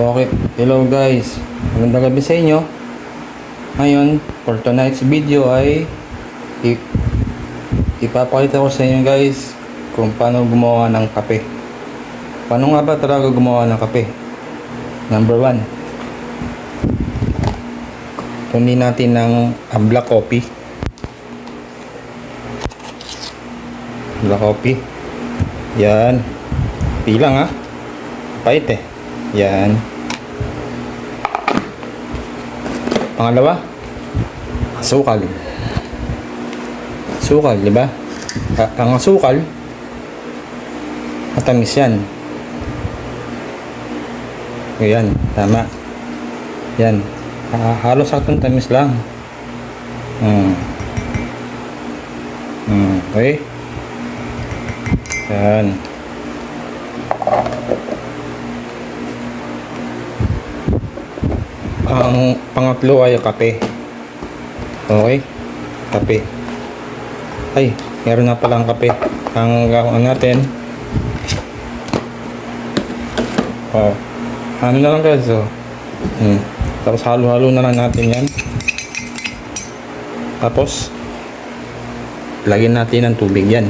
Okay, hello guys. Magandang gabi sa inyo. Ngayon, for tonight's video ay i- ipapakita ko sa inyo guys kung paano gumawa ng kape. Paano nga ba talaga gumawa ng kape? Number one, kunin natin ng ah, black coffee. Black coffee. Yan. Pilang ha. Pait eh. Yan. Pangalawa, asukal. Asukal, di ba? Ang asukal, matamis yan. Yan, tama. Yan. Ha- halos sakong tamis lang. Hmm. Hmm, okay. Yan. Ang pangatlo ay kape. Okay? Kape. Ay, meron na palang kape. Ang gawin natin. Oh. Ano na lang guys, oh. Hmm. Tapos halo-halo na lang natin yan. Tapos, lagyan natin ng tubig yan.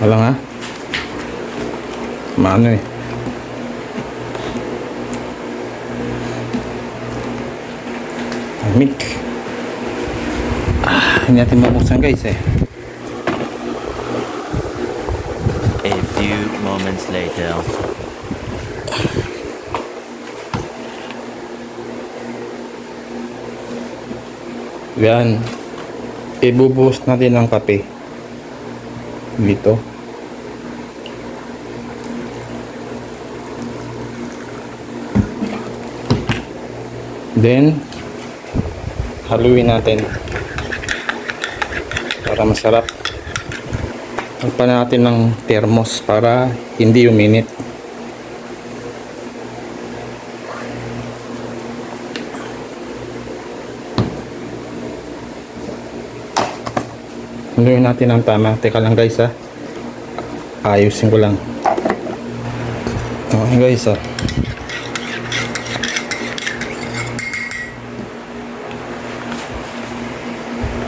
Wala nga. Maano eh. Mic. Ah, hindi natin mabuksan guys eh. A few moments later. Yan. Ibubuhos natin ng kape. Dito. Then, haluin natin. Para masarap. Pagpa natin ng thermos para hindi uminit. Haluin natin ng tama. Teka lang guys ha. Ayusin ko lang. Okay guys ha.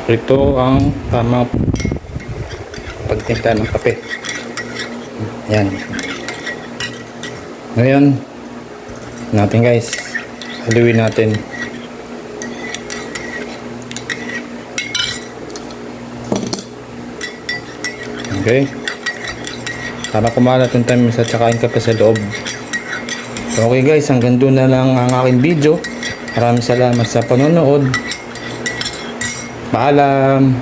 Ito ang tamang pagtimpla ng kape. Yan. Ngayon, natin guys, haluin natin. Okay. Para kumalat yung time sa tsaka yung kape sa loob. So, okay guys, hanggang doon na lang ang aking video. Maraming salamat sa panonood. Paalam!